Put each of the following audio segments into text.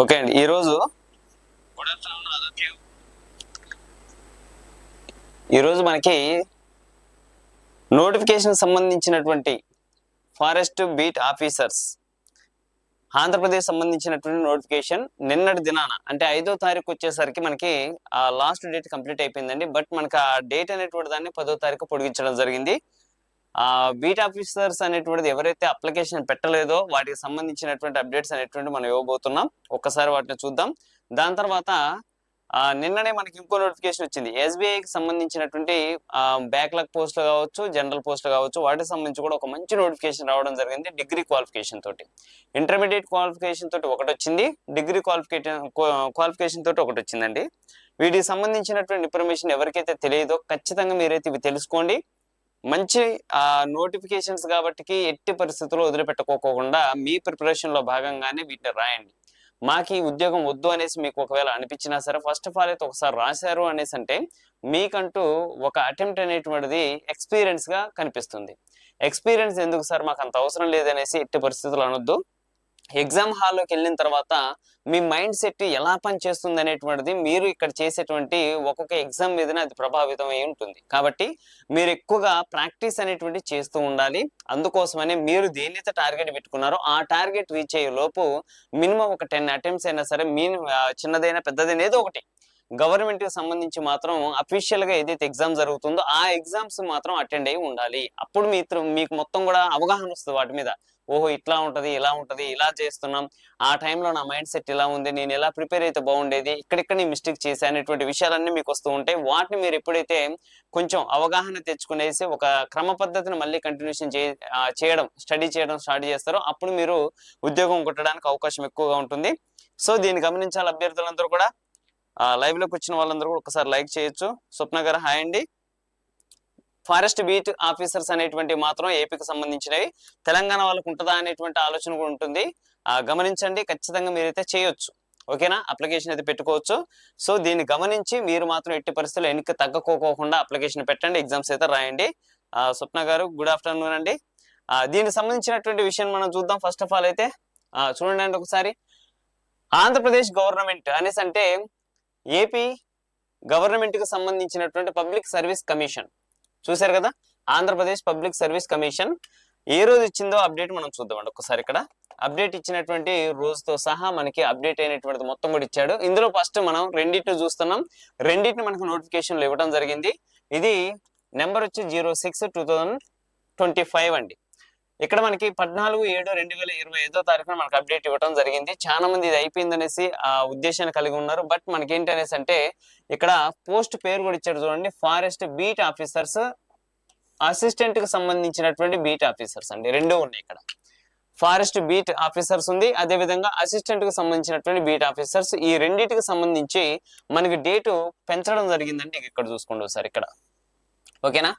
Okay అండి. ఈరోజు ఈరోజు మనకి నోటిఫికేషన్ సంబంధించినటువంటి ఫారెస్ట్ బీట్ ఆఫీసర్స్ ఆంధ్రప్రదేశ్ సంబంధించినటువంటి నోటిఫికేషన్ నిన్నటి దినాన అంటే ఐదో తారీఖు వచ్చేసరికి మనకి ఆ లాస్ట్ డేట్ కంప్లీట్ అయిపోయిందండి. బట్ మనకి ఆ డేట్ అనేటువంటి దాన్ని పదో తారీఖు పొడిగించడం జరిగింది. బీట్ ఆఫీసర్స్ అనేటువంటిది ఎవరైతే అప్లికేషన్ పెట్టలేదో వాటికి సంబంధించినటువంటి అప్డేట్స్ అనేటువంటి మనం ఇవ్వబోతున్నాం. ఒక్కసారి వాటిని చూద్దాం. దాని తర్వాత నిన్ననే మనకి ఇంకో నోటిఫికేషన్ వచ్చింది. ఎస్బీఐకి సంబంధించినటువంటి బ్యాక్లాగ్ పోస్టులు కావచ్చు జనరల్ పోస్టులు కావచ్చు వాటికి సంబంధించి కూడా ఒక మంచి నోటిఫికేషన్ రావడం జరిగింది డిగ్రీ క్వాలిఫికేషన్ తోటి. ఇంటర్మీడియట్ క్వాలిఫికేషన్ తోటి ఒకటి వచ్చింది. డిగ్రీ క్వాలిఫికేషన్ క్వాలిఫికేషన్ తోటి ఒకటి వచ్చిందండి. వీటికి సంబంధించినటువంటి ఇన్ఫర్మేషన్ ఎవరికైతే తెలియదో ఖచ్చితంగా మీరైతే ఇవి తెలుసుకోండి. మంచి ఆ నోటిఫికేషన్స్ కాబట్టి ఎట్టి పరిస్థితుల్లో వదిలిపెట్టుకోకుండా మీ ప్రిపరేషన్లో భాగంగానే వీటిని రాయండి. మాకు ఈ ఉద్యోగం వద్దు అనేసి మీకు ఒకవేళ అనిపించినా సరే ఫస్ట్ ఆఫ్ ఆల్ అయితే ఒకసారి రాశారు అనేసి అంటే మీకంటూ ఒక అటెంప్ట్ అనేటువంటిది ఎక్స్పీరియన్స్గా కనిపిస్తుంది. ఎక్స్పీరియన్స్ ఎందుకు సార్ మాకు అంత అవసరం లేదనేసి ఎట్టి పరిస్థితులు అనొద్దు. ఎగ్జామ్ హాల్లోకి వెళ్ళిన తర్వాత మీ మైండ్ సెట్ ఎలా పనిచేస్తుంది అనేటువంటిది మీరు ఇక్కడ చేసేటువంటి ఒక్కొక్క ఎగ్జామ్ మీదనే అది ప్రభావితం అయి ఉంటుంది. కాబట్టి మీరు ఎక్కువగా ప్రాక్టీస్ అనేటువంటి చేస్తూ ఉండాలి. అందుకోసమనే మీరు దేనితో టార్గెట్ పెట్టుకున్నారో ఆ టార్గెట్ రీచ్ అయ్యే లోపు మినిమం ఒక టెన్ అటెంప్ట్స్ అయినా సరే మీ చిన్నదైనా పెద్దదైనా ఏదో ఒకటి. గవర్నమెంట్కి సంబంధించి మాత్రం అఫీషియల్గా ఏదైతే ఎగ్జామ్ జరుగుతుందో ఆ ఎగ్జామ్స్ మాత్రం అటెండ్ అయి ఉండాలి. అప్పుడు మీ మీకు మొత్తం కూడా అవగాహన వస్తుంది వాటి మీద. ఓహో ఇట్లా ఉంటది ఇలా ఉంటది ఇలా చేస్తున్నాం. ఆ టైంలో నా మైండ్ సెట్ ఇలా ఉంది నేను ఎలా ప్రిపేర్ అయితే బాగుండేది ఇక్కడిక్కడ నేను మిస్టేక్ చేశాను ఇటువంటి విషయాలన్నీ మీకు వస్తూ ఉంటాయి వాటిని మీరు ఎప్పుడైతే కొంచెం అవగాహన తెచ్చుకునేసి ఒక క్రమ పద్ధతిని మళ్ళీ కంటిన్యూషన్ చే చేయడం స్టడీ చేయడం స్టార్ట్ చేస్తారో అప్పుడు మీరు ఉద్యోగం కొట్టడానికి అవకాశం ఎక్కువగా ఉంటుంది. సో దీన్ని గమనించాలి అభ్యర్థులందరూ కూడా. లైవ్లోకి వచ్చిన వాళ్ళందరూ కూడా ఒకసారి లైక్ చేయొచ్చు. స్వప్న గారు హాయ్ అండి. ఫారెస్ట్ బీట్ ఆఫీసర్స్ అనేటువంటి మాత్రం ఏపీకి సంబంధించినవి. తెలంగాణ వాళ్ళకు ఉంటుందా అనేటువంటి ఆలోచన కూడా ఉంటుంది. ఆ, గమనించండి. ఖచ్చితంగా మీరైతే చేయొచ్చు. ఓకేనా? అప్లికేషన్ అయితే పెట్టుకోవచ్చు. సో దీన్ని గమనించి మీరు మాత్రం ఎట్టి పరిస్థితుల్లో వెనక్కి తగ్గకోకుండా అప్లికేషన్ పెట్టండి. ఎగ్జామ్స్ అయితే రాయండి. స్వప్న గారు గుడ్ ఆఫ్టర్నూన్ అండి. దీనికి సంబంధించినటువంటి విషయం మనం చూద్దాం. ఫస్ట్ ఆఫ్ ఆల్ అయితే చూడండి అండి ఒకసారి. ఆంధ్రప్రదేశ్ గవర్నమెంట్ అనేసి అంటే ఏపీ గవర్నమెంట్కి సంబంధించినటువంటి పబ్లిక్ సర్వీస్ కమిషన్. చూశారు కదా? ఆంధ్రప్రదేశ్ పబ్లిక్ సర్వీస్ కమిషన్ ఏ రోజు ఇచ్చిందో అప్డేట్ మనం చూద్దామండి ఒకసారి ఇక్కడ. అప్డేట్ ఇచ్చినటువంటి రోజుతో సహా మనకి అప్డేట్ అయినటువంటిది మొత్తం కూడా ఇచ్చాడు. ఇందులో ఫస్ట్ మనం రెండింటిని చూస్తున్నాం. రెండింటిని మనకు నోటిఫికేషన్లు ఇవ్వడం జరిగింది. ఇది నెంబర్ వచ్చి zero six two thousand twenty five అండి. ఇక్కడ మనకి పద్నాలుగు ఏడు రెండు వేల ఇరవై ఐదో తారీఖున మనకి అప్డేట్ ఇవ్వడం జరిగింది. చాలా మంది ఇది అయిపోయిందనేసి ఆ ఉద్దేశాన్ని కలిగి ఉన్నారు. బట్ మనకి ఏంటి అనేసి అంటే ఇక్కడ పోస్ట్ పేరు కూడా ఇచ్చారు చూడండి. ఫారెస్ట్ బీట్ ఆఫీసర్స్ అసిస్టెంట్కి సంబంధించినటువంటి బీట్ ఆఫీసర్స్ అండి. రెండూ ఉన్నాయి ఇక్కడ. ఫారెస్ట్ బీట్ ఆఫీసర్స్ ఉంది. అదే విధంగా అసిస్టెంట్కి సంబంధించినటువంటి బీట్ ఆఫీసర్స్ ఈ రెండింటికి సంబంధించి మనకి డేటు పెంచడం జరిగిందండి ఇక్కడ చూసుకోండి ఒకసారి ఇక్కడ. ఓకేనా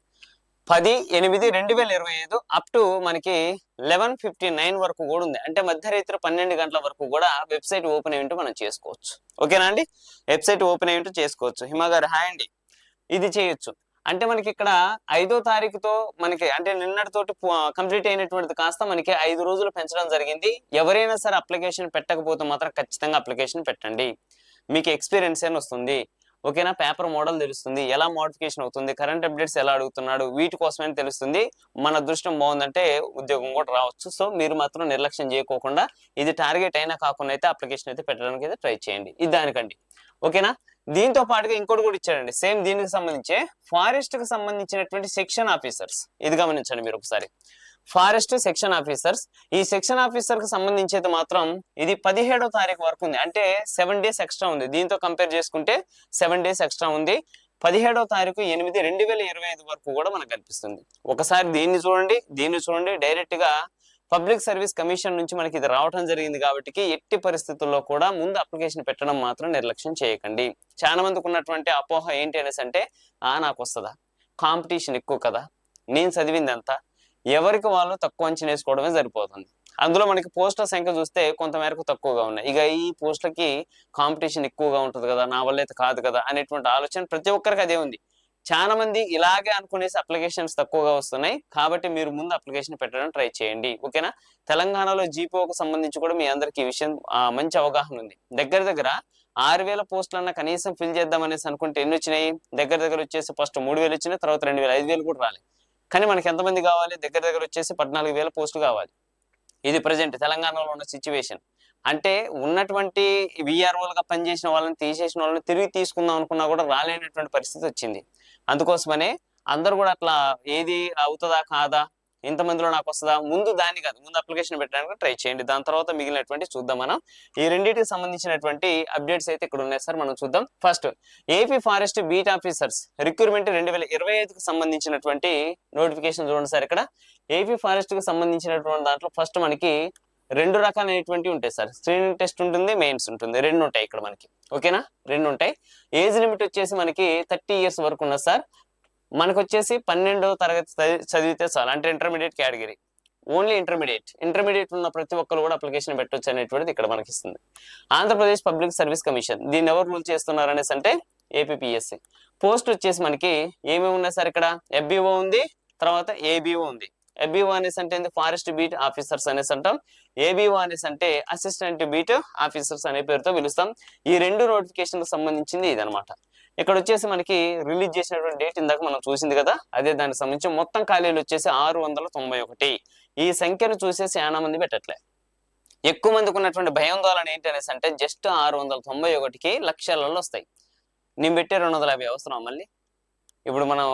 పది ఎనిమిది రెండు వేల ఇరవై ఐదు అప్ టు మనకి లెవెన్ ఫిఫ్టీ నైన్ వరకు కూడా ఉంది. అంటే మధ్యరాత్రి పన్నెండు గంటల వరకు కూడా వెబ్సైట్ ఓపెన్ అయ్యింటూ మనం చేసుకోవచ్చు. ఓకేనా అండి? వెబ్సైట్ ఓపెన్ అయ్యింటూ చేసుకోవచ్చు. హిమా గారు హాయ్ అండి. ఇది చేయొచ్చు. అంటే మనకి ఇక్కడ ఐదో తారీఖుతో మనకి అంటే నిన్నటితోటి కంప్లీట్ అయినటువంటిది కాస్త మనకి ఐదు రోజులు పెంచడం జరిగింది. ఎవరైనా సరే అప్లికేషన్ పెట్టకపోతే మాత్రం ఖచ్చితంగా అప్లికేషన్ పెట్టండి. మీకు ఎక్స్పీరియన్స్ అని వస్తుంది ఓకేనా? పేపర్ మోడల్ తెలుస్తుంది. ఎలా మోడిఫికేషన్ అవుతుంది? కరెంట్ అప్డేట్స్ ఎలా అడుగుతున్నాడు? వీటి కోసమే తెలుస్తుంది? మన అదృష్టం బాగుందంటే ఉద్యోగం కూడా రావచ్చు. సో మీరు మాత్రం నిర్లక్ష్యం చేయకోకుండా ఇది టార్గెట్ అయినా కాకుండా అయితే అప్లికేషన్ అయితే పెట్టడానికి అయితే ట్రై చేయండి. ఇది దానికండి. ఓకేనా? దీంతో పాటుగా ఇంకోటి కూడా ఇచ్చాడండి. సేమ్ దీనికి సంబంధించే ఫారెస్ట్కి సంబంధించినటువంటి సెక్షన్ ఆఫీసర్స్. ఇది గమనించండి మీరు ఒకసారి. Forest section officers. ఈ సెక్షన్ ఆఫీసర్కి సంబంధించేది మాత్రం ఇది పదిహేడో తారీఖు వరకు ఉంది. అంటే సెవెన్ డేస్ ఎక్స్ట్రా ఉంది. దీంతో కంపేర్ చేసుకుంటే సెవెన్ డేస్ ఎక్స్ట్రా ఉంది. పదిహేడో తారీఖు ఎనిమిది రెండు వేల ఇరవై ఐదు వరకు కూడా మనకు కనిపిస్తుంది. ఒకసారి దీన్ని చూడండి దీన్ని చూడండి. డైరెక్ట్గా పబ్లిక్ సర్వీస్ కమిషన్ నుంచి మనకి ఇది రావడం జరిగింది కాబట్టి ఎట్టి పరిస్థితుల్లో కూడా ముందు అప్లికేషన్ పెట్టడం మాత్రం నిర్లక్ష్యం చేయకండి. చాలా మందికి ఉన్నటువంటి అపోహ ఏంటి అనేసి అంటే ఆ నాకు వస్తుందా? కాంపిటీషన్ ఎక్కువ కదా? నేను చదివింది అంతా ఎవరికి వాళ్ళు తక్కువ అంచనా వేసుకోవడమే సరిపోతుంది. అందులో మనకి పోస్టుల సంఖ్య చూస్తే కొంత మేరకు తక్కువగా ఉన్నాయి. ఇక ఈ పోస్టులకి కాంపిటీషన్ ఎక్కువగా ఉంటుంది కదా నా వల్ల అయితే కాదు కదా అనేటువంటి ఆలోచన ప్రతి ఒక్కరికి అదే ఉంది. చాలా మంది ఇలాగే అనుకునేసి అప్లికేషన్స్ తక్కువగా వస్తున్నాయి. కాబట్టి మీరు ముందు అప్లికేషన్ పెట్టడం ట్రై చేయండి. ఓకేనా? తెలంగాణలో జీపీఓకి సంబంధించి కూడా మీ అందరికి ఈ విషయం మంచి అవగాహన ఉంది. దగ్గర దగ్గర ఆరు వేల పోస్టులన్నా కనీసం ఫిల్ చేద్దాం అనేసి అనుకుంటే ఎన్ని వచ్చినాయి? దగ్గర దగ్గర వచ్చేసి ఫస్ట్ మూడు వేలు వచ్చినాయి తర్వాత రెండు వేలు ఐదు వేలు కూడా రాలేదు కానీ మనకి ఎంతమంది కావాలి? దగ్గర దగ్గర వచ్చేసి పద్నాలుగు వేల పోస్టులు కావాలి. ఇది ప్రజెంట్ తెలంగాణలో ఉన్న సిచ్యువేషన్ అంటే ఉన్నటువంటి విఆర్ఓలుగా పనిచేసిన వాళ్ళని తీసేసిన వాళ్ళని తిరిగి తీసుకుందాం అనుకున్నా కూడా రాలేనటువంటి పరిస్థితి వచ్చింది. అందుకోసమనే అందరూ కూడా అట్లా ఏది అవుతుందా కాదా? ఇంతమందిలో నాకు వస్తుందా? ముందు దాన్ని కాదు ముందు అప్లికేషన్ పెట్టడానికి ట్రై చేయండి. దాని తర్వాత మిగిలినటువంటి చూద్దాం మనం. ఈ రెండింటికి సంబంధించినటువంటి అప్డేట్స్ అయితే ఇక్కడ ఉన్నాయి సార్. మనం చూద్దాం. First AP forest beat officers recruitment రెండు వేల ఇరవై ఐదుకి సంబంధించినటువంటి నోటిఫికేషన్ చూడండి సార్ ఇక్కడ. ఏపీ ఫారెస్ట్కి సంబంధించినటువంటి దాంట్లో ఫస్ట్ మనకి రెండు రకాలైనటువంటి ఉంటాయి సార్. స్క్రీనింగ్ టెస్ట్ ఉంటుంది మెయిన్స్ ఉంటుంది. రెండు ఉంటాయి ఇక్కడ మనకి. ఓకేనా రెండు ఉంటాయి. ఏజ్ లిమిట్ వచ్చేసి మనకి థర్టీ ఇయర్స్ వరకు ఉన్నది సార్. మనకు వచ్చేసి పన్నెండవ తరగతి చదివితే చాలు. అంటే intermediate category only intermediate intermediate ఉన్న ప్రతి ఒక్కరు కూడా అప్లికేషన్ పెట్టొచ్చు అనేటువంటిది ఇక్కడ మనకి ఇస్తుంది ఆంధ్రప్రదేశ్ పబ్లిక్ సర్వీస్ కమిషన్ దీన్ని ఎవరు రూల్ చేస్తున్నారు అనేసి అంటే ఏపీఎస్సి పోస్ట్ వచ్చేసి మనకి ఏమేమి ఉన్నాయి సార్ ఇక్కడ? ఎఫ్బిఓ ఉంది తర్వాత ఏబిఓ ఉంది. ఎఫ్బీఓ అనేసి అంటే ఫారెస్ట్ బీట్ ఆఫీసర్స్ అనేసి అంటాం. ఏబిఓ అనేసి అంటే అసిస్టెంట్ బీట్ ఆఫీసర్స్ అనే పేరుతో పిలుస్తాం. ఈ రెండు నోటిఫికేషన్ సంబంధించింది ఇదనమాట ఇక్కడ వచ్చేసి మనకి రిలీజ్ చేసినటువంటి డేట్ ఇందాక మనం చూసింది కదా అదే దానికి సంబంధించి మొత్తం ఖాళీలు వచ్చేసి ఆరు వందల తొంభై ఒకటి. ఈ సంఖ్యను చూసేసి చాలా మంది పెట్టట్లే. ఎక్కువ మందికి ఉన్నటువంటి భయాందోళన ఏంటి అనేసి అంటే జస్ట్ ఆరు వందల తొంభై ఒకటికి లక్షలలో వస్తాయి. నేను పెట్టే రెండు వందల యాభై అవసరం మళ్ళీ? ఇప్పుడు మనం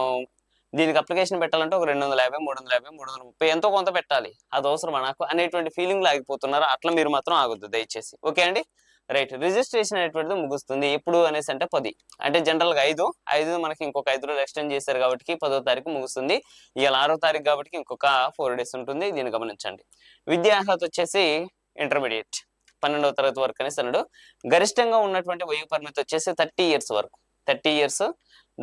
దీనికి అప్లికేషన్ పెట్టాలంటే ఒక రెండు వందల యాభై మూడు వందల యాభై మూడు వందల ముప్పై ఎంతో కొంత పెట్టాలి. అది అవసరం నాకు? అనేటువంటి ఫీలింగ్ ఆగిపోతున్నారు అట్లా మీరు మాత్రం ఆగొద్దు దయచేసి. ఓకే అండి? రైట్ రిజిస్ట్రేషన్ అనేటువంటిది ముగుస్తుంది. ఎప్పుడు అనేసి అంటే పది. అంటే జనరల్గా ఐదు. ఐదు మనకి ఇంకొక ఐదు రోజులు ఎక్స్టెండ్ చేశారు కాబట్టి పదో తారీఖు ముగుస్తుంది. ఇవాళ ఆరో తారీఖు కాబట్టి ఇంకొక ఫోర్ డేస్ ఉంటుంది. దీన్ని గమనించండి. విద్యా అర్హత వచ్చేసి ఇంటర్మీడియట్ పన్నెండవ తరగతి వరకు అనేసి అన్నాడు. గరిష్టంగా ఉన్నటువంటి వయో పరిమితి వచ్చేసి థర్టీ ఇయర్స్ వరకు. Thirty years.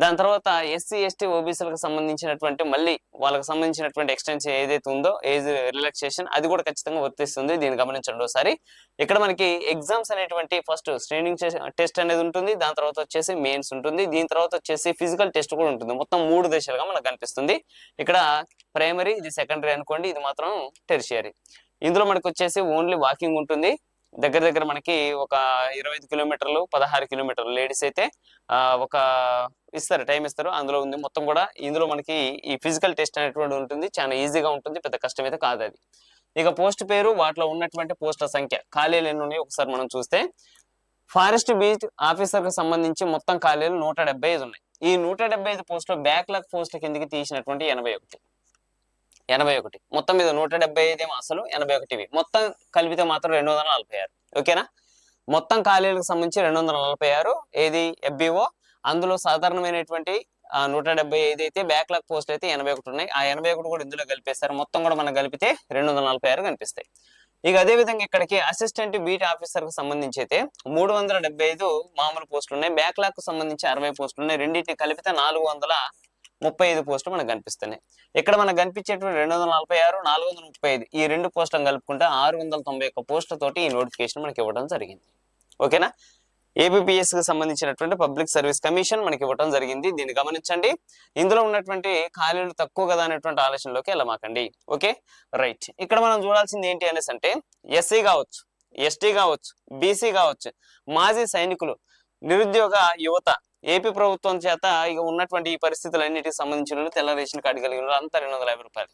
దాని తర్వాత ఎస్సీ ఎస్టీ ఓబీసీలకు సంబంధించినటువంటి మళ్ళీ వాళ్ళకి సంబంధించినటువంటి ఎక్స్టెన్షన్ ఏదైతే ఉందో ఏజ్ రిలాక్సేషన్ అది కూడా ఖచ్చితంగా వర్తిస్తుంది. దీన్ని గమనించండి ఒకసారి. ఇక్కడ మనకి ఎగ్జామ్స్ అనేటువంటి ఫస్ట్ స్క్రీనింగ్ టెస్ట్ అనేది ఉంటుంది. దాని తర్వాత వచ్చేసి మెయిన్స్ ఉంటుంది. దీని తర్వాత వచ్చేసి ఫిజికల్ టెస్ట్ కూడా ఉంటుంది. మొత్తం మూడు దశలుగా మనకు కనిపిస్తుంది. ఇక్కడ ప్రైమరీ ఇది సెకండరీ అనుకోండి. ఇది మాత్రం టెరిషియరీ. ఇందులో మనకు వచ్చేసి ఓన్లీ వాకింగ్ ఉంటుంది. దగ్గర దగ్గర మనకి ఒక ఇరవై ఐదు కిలోమీటర్లు పదహారు కిలోమీటర్లు లేడీస్ అయితే ఒక ఇస్తారు టైం ఇస్తారు. అందులో ఉంది మొత్తం కూడా ఇందులో మనకి ఈ ఫిజికల్ టెస్ట్ అనేటువంటి ఉంటుంది. చాలా ఈజీగా ఉంటుంది పెద్ద కష్టం అయితే కాదు అది. ఇక పోస్ట్ పేరు వాటిలో ఉన్నటువంటి పోస్టుల సంఖ్య. ఖాళీలు ఎన్ని ఉన్నాయి ఒకసారి మనం చూస్తే ఫారెస్ట్ బీచ్ ఆఫీసర్కి సంబంధించి మొత్తం ఖాళీలు నూట ఐదు ఉన్నాయి. ఈ నూట డెబ్బై ఐదు పోస్టులు బ్యాక్లాగ్ పోస్టుల కిందకి తీసినటువంటి ఎనభై ఒకటి. ఎనభై ఒకటి. మొత్తం మీద నూట డెబ్బై ఐదు ఏమో అసలు ఎనభై ఒకటివి. మొత్తం కలిపితే మాత్రం రెండు వందల నలభై ఆరు. ఓకేనా? మొత్తం ఖాళీలకు సంబంధించి రెండు వందల నలభై ఆరు. ఏది? ఎఫ్బిఓ. అందులో సాధారణమైనటువంటి ఆ నూట డెబ్బై ఐదు అయితే బ్యాక్లాగ్ పోస్టులు అయితే ఎనభై ఒకటి ఉన్నాయి. ఆ ఎనభై ఒకటి కూడా ఇందులో కలిపేస్తారు మొత్తం కూడా మనం కలిపితే రెండు వందల నలభై ఆరు కనిపిస్తాయి. ఇక అదే విధంగా ఇక్కడికి అసిస్టెంట్ బీట్ ఆఫీసర్కి సంబంధించి అయితే మూడు వందల డెబ్బై ఐదు మామూలు పోస్టులు ఉన్నాయి. బ్యాక్లాగ్కు సంబంధించి అరవై పోస్టులు ఉన్నాయి. రెండింటిని కలిపితే నాలుగు వందల ముప్పై ఐదు పోస్టులు మనకు కనిపిస్తున్నాయి. ఇక్కడ మనకు కనిపించేటువంటి రెండు వందల నలభై ఆరు నాలుగు వందల ముప్పై ఐదు ఈ రెండు పోస్టులను కలుపుకుంటే ఆరు వందల తొంభై ఒక్క పోస్టులతోటి ఈ నోటిఫికేషన్ మనకి ఇవ్వడం జరిగింది. ఓకేనా? ఏబిపిఎస్కి సంబంధించినటువంటి పబ్లిక్ సర్వీస్ కమిషన్ మనకి ఇవ్వడం జరిగింది. దీన్ని గమనించండి. ఇందులో ఉన్నటువంటి ఖాళీలు తక్కువ కదా అనేటువంటి ఆలోచనలోకి వెళ్ళమాకండి. ఓకే? రైట్. ఇక్కడ మనం చూడాల్సింది ఏంటి అనేసి అంటే ఎస్సీ కావచ్చు ఎస్టీ కావచ్చు బీసీ కావచ్చు మాజీ సైనికులు నిరుద్యోగ యువత ఏపీ ప్రభుత్వం చేత ఇక ఉన్నటువంటి ఈ పరిస్థితులన్నిటికి సంబంధించిన తెల్ల రేషన్ కార్డు కలిగిన అంతా రెండు వందల యాభై రూపాయలు.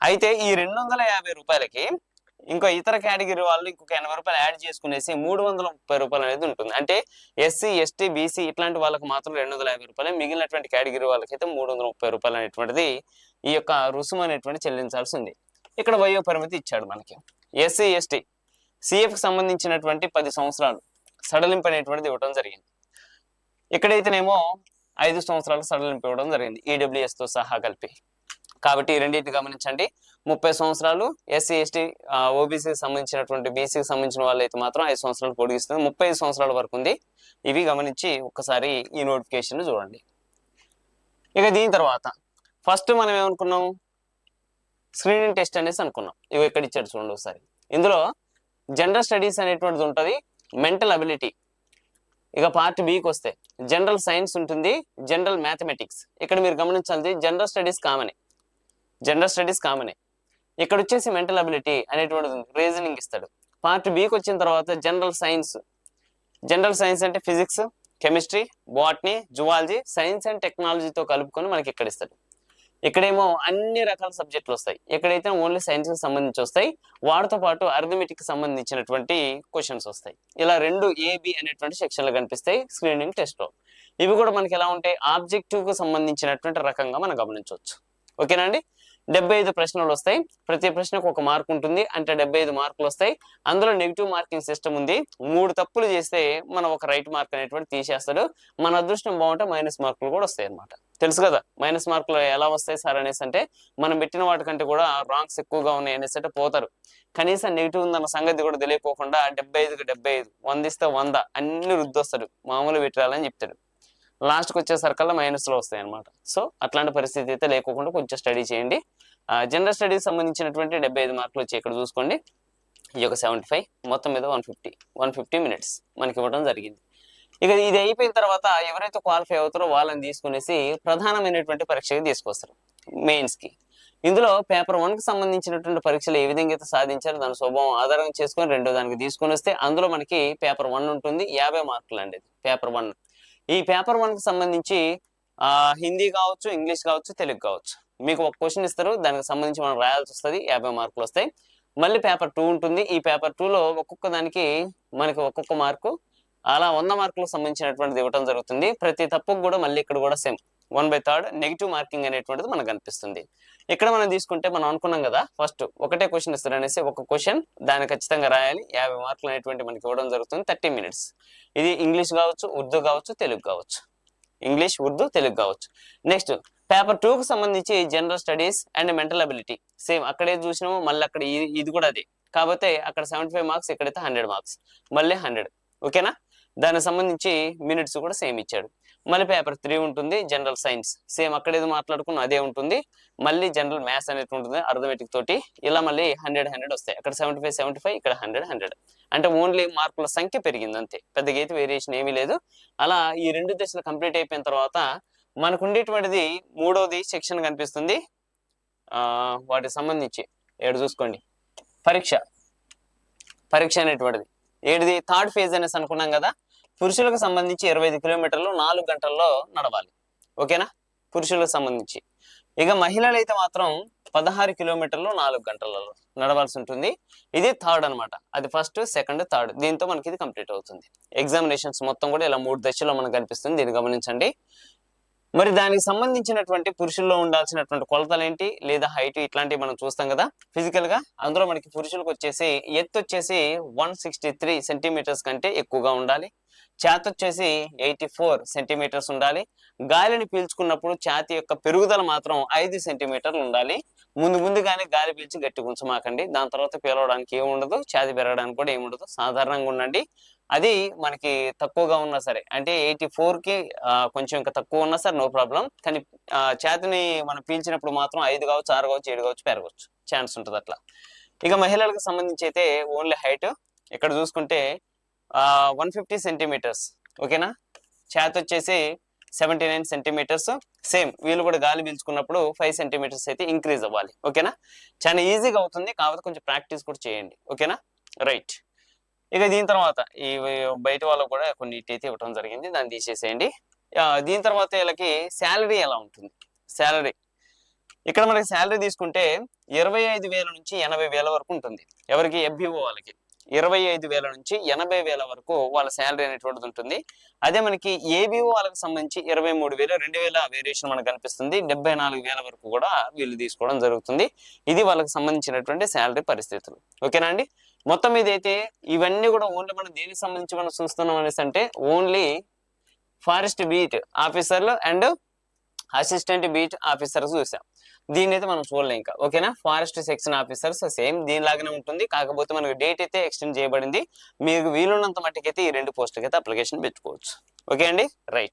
అయితే ఈ రెండు వందల యాభై రూపాయలకి ఇంకో ఇతర కేటగిరీ వాళ్ళు ఇంకొక ఎనభై రూపాయలు యాడ్ చేసుకునేసి మూడు వందల ముప్పై రూపాయలు అనేది ఉంటుంది. అంటే ఎస్సీ ఎస్టీ బీసీ ఇట్లాంటి వాళ్ళకి మాత్రం రెండు వందల యాభై రూపాయలు మిగిలినటువంటి కేటగిరీ వాళ్ళకైతే మూడు వందల ముప్పై రూపాయలు అనేటువంటిది ఈ యొక్క రుసుము అనేటువంటి చెల్లించాల్సి ఉంది. ఇక్కడ వయో పరిమితి ఇచ్చాడు మనకి. ఎస్సీ ఎస్టీ సిఎఫ్కి సంబంధించినటువంటి పది సంవత్సరాలు. సడలింపు అనేటువంటిది ఇవ్వడం జరిగింది. ఇక్కడైతేనేమో ఐదు సంవత్సరాలకు సడలింపు ఇవ్వడం జరిగింది ఈడబ్ల్యూఎస్తో సహా కలిపి. కాబట్టి ఈ రెండింటిని గమనించండి. ముప్పై సంవత్సరాలు ఎస్సీ ఎస్టీ ఓబీసీకి సంబంధించినటువంటి బీసీకి సంబంధించిన వాళ్ళు అయితే మాత్రం ఐదు సంవత్సరాలు పొడిగిస్తుంది ముప్పై ఐదు సంవత్సరాల వరకు ఉంది. ఇవి గమనించి ఒక్కసారి ఈ నోటిఫికేషన్ చూడండి. ఇక దీని తర్వాత ఫస్ట్ మనం ఏమనుకున్నాం? స్క్రీనింగ్ టెస్ట్ అనేసి అనుకున్నాం. ఇవి ఎక్కడ ఇచ్చాడు చూడండి ఒకసారి. ఇందులో జనరల్ స్టడీస్ అనేటువంటిది ఉంటుంది. Mental ability. ఇక పార్ట్ బికి వస్తే జనరల్ సైన్స్ ఉంటుంది జనరల్ మ్యాథమెటిక్స్. ఇక్కడ మీరు గమనించాలి జనరల్ స్టడీస్ కామనే. జనరల్ స్టడీస్ కామనే. ఇక్కడ వచ్చేసి మెంటల్ అబిలిటీ అనేటువంటిది రీజనింగ్ ఇస్తాడు. పార్ట్ బికి వచ్చిన తర్వాత జనరల్ సైన్స్. జనరల్ సైన్స్ అంటే physics chemistry botany zoology science and టెక్నాలజీతో కలుపుకొని మనకి ఇక్కడ ఇస్తాడు. ఇక్కడేమో అన్ని రకాల సబ్జెక్టులు వస్తాయి. ఎక్కడైతే ఓన్లీ సైన్స్కి సంబంధించి వస్తాయి వాటితో పాటు అర్థమెటిక్కి సంబంధించినటువంటి క్వశ్చన్స్ వస్తాయి. ఇలా రెండు ఏబి అనేటువంటి సెక్షన్లు కనిపిస్తాయి స్క్రీనింగ్ టెస్ట్లో. ఇవి కూడా మనకి ఎలా ఉంటాయి? ఆబ్జెక్టివ్కు సంబంధించినటువంటి రకంగా మనం గమనించవచ్చు. ఓకేనా అండి? డెబ్బై ఐదు ప్రశ్నలు వస్తాయి. ప్రతి ప్రశ్నకు ఒక మార్క్ ఉంటుంది. అంటే డెబ్బై ఐదు మార్కులు వస్తాయి. అందులో నెగిటివ్ మార్కింగ్ సిస్టమ్ ఉంది. మూడు తప్పులు చేస్తే మనం ఒక రైట్ మార్క్ అనేటువంటి తీసేస్తాడు. మన అదృష్టం బాగుంటే మైనస్ మార్కులు కూడా వస్తాయి అనమాట తెలుసు కదా? మైనస్ మార్కులు ఎలా వస్తాయి సార్ అనేసి అంటే మనం పెట్టిన వాటికంటే కూడా రాంగ్స్ ఎక్కువగా ఉన్నాయి అనేసి అంటే పోతారు. కనీసం నెగిటివ్ ఉందన్న సంగతి కూడా తెలియకోకుండా డెబ్బై ఐదుకి డెబ్బై ఐదు వంద ఇస్తే వంద అన్ని రుద్దొస్తాడు. మామూలు పెట్టాలని చెప్తాడు. లాస్ట్కి వచ్చేసరికల్లా మైనస్లో వస్తాయి అనమాట సో అట్లాంటి పరిస్థితి అయితే లేకోకుండా కొంచెం స్టడీ చేయండి. జనరల్ స్టడీస్ సంబంధించినటువంటి డెబ్బై ఐదు మార్కులు వచ్చి ఇక్కడ చూసుకోండి. ఈ యొక్క సెవెంటీ ఫైవ్ మొత్తం మీద one fifty one fifty minutes మనకి ఇవ్వడం జరిగింది. ఇక ఇది అయిపోయిన తర్వాత ఎవరైతే క్వాలిఫై అవుతారో వాళ్ళని తీసుకునేసి ప్రధానమైనటువంటి పరీక్షకి తీసుకొస్తారు మెయిన్స్కి ఇందులో పేపర్ వన్కి సంబంధించినటువంటి పరీక్షలు ఏ విధంగా అయితే సాధించారో దాని స్వభావం ఆధారం చేసుకొని రెండో దానికి తీసుకొని వస్తే అందులో మనకి పేపర్ వన్ ఉంటుంది యాభై మార్కులు అండి పేపర్ వన్ ఈ పేపర్ వన్కి సంబంధించి హిందీ కావచ్చు ఇంగ్లీష్ కావచ్చు తెలుగు కావచ్చు. మీకు ఒక క్వశ్చన్ ఇస్తారు దానికి సంబంధించి మనం రాయాల్సి వస్తుంది యాభై మార్కులు వస్తాయి. మళ్ళీ పేపర్ టూ ఉంటుంది. ఈ పేపర్లో ఒక్కొక్క దానికి మనకి ఒక్కొక్క మార్కు అలా వంద మార్కులకు సంబంధించినటువంటిది ఇవ్వడం జరుగుతుంది. ప్రతి తప్పుకు కూడా మళ్ళీ ఇక్కడ కూడా same. One by third negative marking అనేటువంటిది మనకు కనిపిస్తుంది ఇక్కడ మనం తీసుకుంటే మనం అనుకున్నాం కదా ఫస్ట్ ఒకటే క్వశ్చన్ ఇస్తారు అనేసి ఒక క్వశ్చన్ దాన్ని ఖచ్చితంగా రాయాలి. యాభై మార్కులు అనేటువంటి మనకి ఇవ్వడం జరుగుతుంది థర్టీ మినిట్స్. ఇది ఇంగ్లీష్ కావచ్చు ఉర్దూ కావచ్చు తెలుగు కావచ్చు. ఇంగ్లీష్ ఉర్దూ తెలుగు కావచ్చు. నెక్స్ట్ పేపర్ టూ కు సంబంధించి general studies and mental ability same అక్కడే చూసినాము మళ్ళీ అక్కడ ఇది ఇది కూడా అదే. కాకపోతే అక్కడ సెవెంటీ ఫైవ్ మార్క్స్ ఇక్కడైతే హండ్రెడ్ మార్క్స్ మళ్ళీ హండ్రెడ్ ఓకేనా? దానికి సంబంధించి మినిట్స్ కూడా సేమ్ ఇచ్చాడు. మళ్ళీ పేపర్ త్రీ ఉంటుంది జనరల్ సైన్స్. సేమ్ అక్కడ ఏదో మాట్లాడుకున్న అదే ఉంటుంది. మళ్ళీ జనరల్ మ్యాథ్స్ అనేది ఉంటుంది అర్థమెటిక్ తోటి. ఇలా మళ్ళీ హండ్రెడ్ హండ్రెడ్ వస్తాయి. అక్కడ సెవెంటీ ఫైవ్ సెవెంటీ ఫైవ్ ఇక్కడ హండ్రెడ్ హండ్రెడ్. అంటే ఓన్లీ మార్కుల సంఖ్య పెరిగింది అంతే. పెద్దగా అయితే వేరియేషన్ ఏమీ లేదు. అలా ఈ రెండు దశలు కంప్లీట్ అయిపోయిన తర్వాత మనకు ఉండేటువంటిది మూడోది సెక్షన్ కనిపిస్తుంది. ఆ వాటికి సంబంధించి ఏడు చూసుకోండి. పరీక్ష. పరీక్ష అనేటువంటిది. ఏడిది థర్డ్ ఫేజ్ అనేసి అనుకున్నాం కదా? పురుషులకు సంబంధించి ఇరవై ఐదు కిలోమీటర్లు నాలుగు గంటల్లో నడవాలి. ఓకేనా? పురుషులకు సంబంధించి. ఇక మహిళలు అయితే మాత్రం పదహారు కిలోమీటర్లు నాలుగు గంటలలో నడవాల్సి ఉంటుంది. ఇది థర్డ్ అనమాట అది ఫస్ట్ సెకండ్ థర్డ్. దీంతో మనకి ఇది కంప్లీట్ అవుతుంది. ఎగ్జామినేషన్స్ మొత్తం కూడా ఇలా మూడు దశలో మనకు కనిపిస్తుంది. దీన్ని గమనించండి. మరి దానికి సంబంధించినటువంటి పురుషుల్లో ఉండాల్సినటువంటి కొలతలు ఏంటి లేదా హైట్ ఇట్లాంటివి మనం చూస్తాం కదా. ఫిజికల్గా అందులో మనకి పురుషులకు వచ్చేసి ఎత్తు వచ్చేసి వన్ సిక్స్టీ త్రీ సెంటీమీటర్స్ కంటే ఎక్కువగా ఉండాలి. ఛాతి వచ్చేసి ఎయిటీ ఫోర్ సెంటీమీటర్స్ ఉండాలి. గాలిని పీల్చుకున్నప్పుడు ఛాతి యొక్క పెరుగుదల మాత్రం ఐదు సెంటీమీటర్లు ఉండాలి. ముందు ముందుగానే గాలి పీల్చి గట్టి ఉంచమాకండి దాని తర్వాత పీలవడానికి ఏముండదు ఛాతి పెరగడానికి కూడా ఏముండదు. సాధారణంగా ఉండండి. అది మనకి తక్కువగా ఉన్నా సరే అంటే ఎయిటీ ఫోర్కి కొంచెం ఇంకా తక్కువ ఉన్నా సరే నో ప్రాబ్లం. కానీ చేతిని ఛాతిని మనం పీల్చినప్పుడు మాత్రం ఐదు కావచ్చు ఆరు కావచ్చు ఏడు కావచ్చు పెరగవచ్చు. ఛాన్స్ ఉంటుంది అట్లా ఇక మహిళలకు సంబంధించి అయితే ఓన్లీ హైట్. ఇక్కడ చూసుకుంటే వన్ ఫిఫ్టీ సెంటీమీటర్స్ ఓకేనా? చేత వచ్చేసి సెవెంటీ నైన్ సెంటీమీటర్స్ సేమ్ వీళ్ళు కూడా గాలి పీల్చుకున్నప్పుడు ఫైవ్ సెంటీమీటర్స్ అయితే ఇంక్రీజ్ అవ్వాలి ఓకేనా? చాలా ఈజీగా అవుతుంది కాకపోతే కొంచెం ప్రాక్టీస్ కూడా చేయండి ఓకేనా? రైట్ ఇక దీని తర్వాత ఈ బయట వాళ్ళకు కూడా కొన్ని అయితే ఇవ్వడం జరిగింది దాన్ని తీసేసేయండి. దీని తర్వాత వీళ్ళకి శాలరీ ఎలా ఉంటుంది? శాలరీ ఇక్కడ మనకి శాలరీ తీసుకుంటే ఇరవై ఐదు వేల నుంచి ఎనభై వేల వరకు ఉంటుంది. ఎవరికి? ఎఫ్బిఓ వాళ్ళకి. ఇరవై ఐదు వేల నుంచి ఎనభై వేల వరకు వాళ్ళ శాలరీ అనేటువంటిది ఉంటుంది. అదే మనకి ఏబిఓ వాళ్ళకి సంబంధించి ఇరవై మూడు వేలు రెండు వేల వేరియేషన్ మనకు కనిపిస్తుంది. డెబ్బై నాలుగు వేల వరకు కూడా వీళ్ళు తీసుకోవడం జరుగుతుంది. ఇది వాళ్ళకి సంబంధించినటువంటి శాలరీ పరిస్థితులు. ఓకేనా అండి? మొత్తం మీద అయితే ఇవన్నీ కూడా ఓన్లీ మనం దేనికి సంబంధించి మనం చూస్తున్నాం అనేసి అంటే ఓన్లీ ఫారెస్ట్ బీట్ ఆఫీసర్లు అండ్ అసిస్టెంట్ బీట్ ఆఫీసర్స్ చూసాం. దీన్ని అయితే మనం చూడలేం ఇంకా. ఓకేనా? ఫారెస్ట్ సెక్షన్ ఆఫీసర్స్ సేమ్ దీనిలాగానే ఉంటుంది. కాకపోతే మనకు డేట్ అయితే ఎక్స్టెండ్ చేయబడింది. మీకు వీలున్నంత మట్టుకైతే ఈ రెండు పోస్టులకి అయితే అప్లికేషన్ పెట్టుకోవచ్చు. ఓకే అండి? రైట్.